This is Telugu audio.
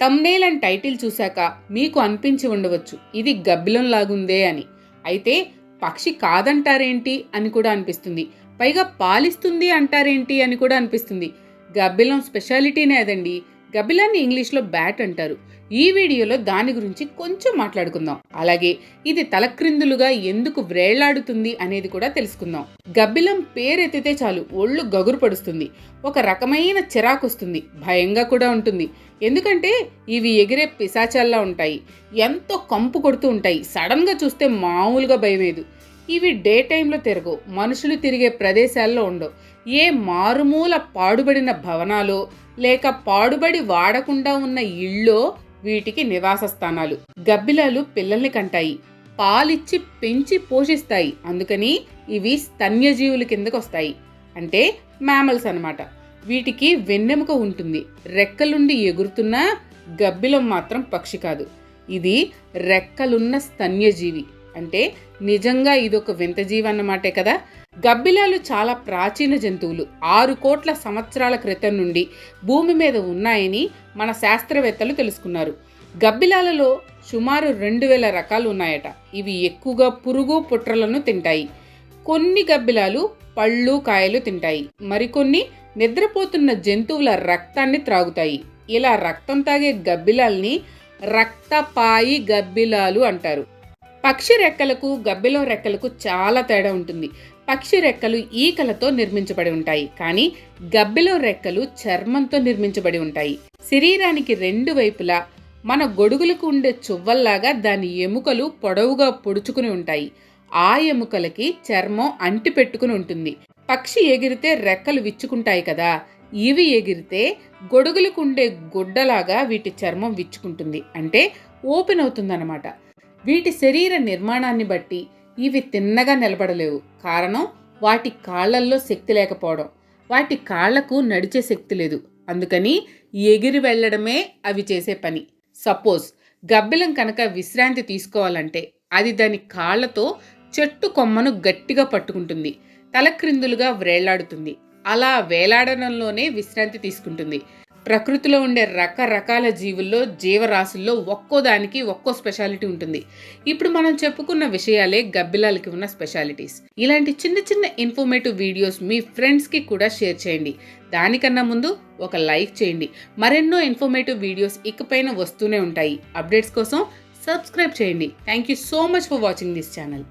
తమ్నేల్ అండ్ టైటిల్ చూశాక మీకు అనిపించి ఉండవచ్చు. ఇది గబ్బిలం లాగుందే అని. అయితే పక్షి కాదంటారేంటి అని కూడా అనిపిస్తుంది. పైగా పాలిస్తుంది అంటారేంటి అని కూడా అనిపిస్తుంది. గబ్బిలం స్పెషాలిటీనే అదండి. గబిలాన్ని ఇంగ్లీష్లో బ్యాట్ అంటారు. ఈ వీడియోలో దాని గురించి కొంచెం మాట్లాడుకుందాం. అలాగే ఇది తలక్రిందులుగా ఎందుకు వ్రేళ్ళాడుతుంది అనేది కూడా తెలుసుకుందాం. గబ్బిలం పేరెత్తితే చాలు ఒళ్ళు గగురు పడుస్తుంది. ఒక రకమైన చిరాకు వస్తుంది భయంగా కూడా ఉంటుంది. ఎందుకంటే ఇవి ఎగిరే పిశాచాల్లా ఉంటాయి. ఎంతో కంపు కొడుతూ ఉంటాయి. సడన్గా చూస్తే మామూలుగా భయమేదు. ఇవి డే టైంలో తిరగవు. మనుషులు తిరిగే ప్రదేశాల్లో ఉండవు. ఏ మారుమూల పాడుబడిన భవనాలో లేక పాడుబడి వాడకుండా ఉన్న ఇళ్ళో వీటికి నివాస స్థానాలు గబ్బిలాలు పిల్లల్ని కంటాయి. పాలిచ్చి పెంచి పోషిస్తాయి. అందుకని ఇవి స్తన్యజీవుల కిందకు వస్తాయి అంటే మ్యామల్స్ అన్నమాట. వీటికి వెన్నెముక ఉంటుంది. రెక్కలుండి ఎగురుతున్న గబ్బిలం మాత్రం పక్షి కాదు. ఇది రెక్కలున్న స్తన్యజీవి. అంటే నిజంగా ఇదొక వింత జీవి అన్నమాటే కదా? గబ్బిలాలు చాలా ప్రాచీన జంతువులు. ఆరు కోట్ల సంవత్సరాల క్రితం నుండి భూమి మీద ఉన్నాయని మన శాస్త్రవేత్తలు తెలుసుకున్నారు. గబ్బిలాలలో సుమారు రెండు వేల రకాలు ఉన్నాయట. ఇవి ఎక్కువగా పురుగు పుట్రలను తింటాయి. కొన్ని గబ్బిలాలు పళ్ళు కాయలు తింటాయి. మరికొన్ని నిద్రపోతున్న జంతువుల రక్తాన్ని త్రాగుతాయి. ఇలా రక్తం తాగే గబ్బిలాల్ని రక్తపాయి గబ్బిలాలు అంటారు. పక్షి రెక్కలకు గబ్బిలో రెక్కలకు చాలా తేడా ఉంటుంది. పక్షి రెక్కలు ఈకలతో నిర్మించబడి ఉంటాయి. కానీ గబ్బిలో రెక్కలు చర్మంతో నిర్మించబడి ఉంటాయి. శరీరానికి రెండు వైపులా మన గొడుగులకు ఉండే చువ్వల్లాగా దాని ఎముకలు పొడవుగా పొడుచుకుని ఉంటాయి. ఆ ఎముకలకి చర్మం అంటి పెట్టుకుని ఉంటుంది. పక్షి ఎగిరితే రెక్కలు విచ్చుకుంటాయి కదా! ఇవి ఎగిరితే గొడుగులకు ఉండే గుడ్డలాగా వీటి చర్మం విచ్చుకుంటుంది. అంటే ఓపెన్ అవుతుందన్నమాట. వీటి శరీర నిర్మాణాన్ని బట్టి ఇవి తిన్నగా నిలబడలేవు. కారణం వాటి కాళ్ళల్లో శక్తి లేకపోవడం. వాటి కాళ్ళకు నడిచే శక్తి లేదు. అందుకని ఎగిరి వెళ్ళడమే అవి చేసే పని. సపోజ్ గబ్బిలం కనుక విశ్రాంతి తీసుకోవాలంటే అది దాని కాళ్ళతో చెట్టు కొమ్మను గట్టిగా పట్టుకుంటుంది. తలక్రిందులుగా వ్రేళ్ళాడుతుంది అలా వేలాడడంలోనే విశ్రాంతి తీసుకుంటుంది. ప్రకృతిలో ఉండే రకరకాల జీవుల్లో జీవరాశుల్లో ఒక్కో దానికి ఒక్కో స్పెషాలిటీ ఉంటుంది. ఇప్పుడు మనం చెప్పుకున్న విషయాలే గబ్బిలాలకి ఉన్న స్పెషాలిటీస్ ఇలాంటి చిన్న చిన్న ఇన్ఫర్మేటివ్ వీడియోస్ మీ ఫ్రెండ్స్కి కూడా షేర్ చేయండి. దానికన్నా ముందు ఒక లైక్ చేయండి. మరెన్నో ఇన్ఫర్మేటివ్ వీడియోస్ ఇకపైన వస్తూనే ఉంటాయి. అప్డేట్స్ కోసం సబ్స్క్రైబ్ చేయండి. Thank you so much for watching this channel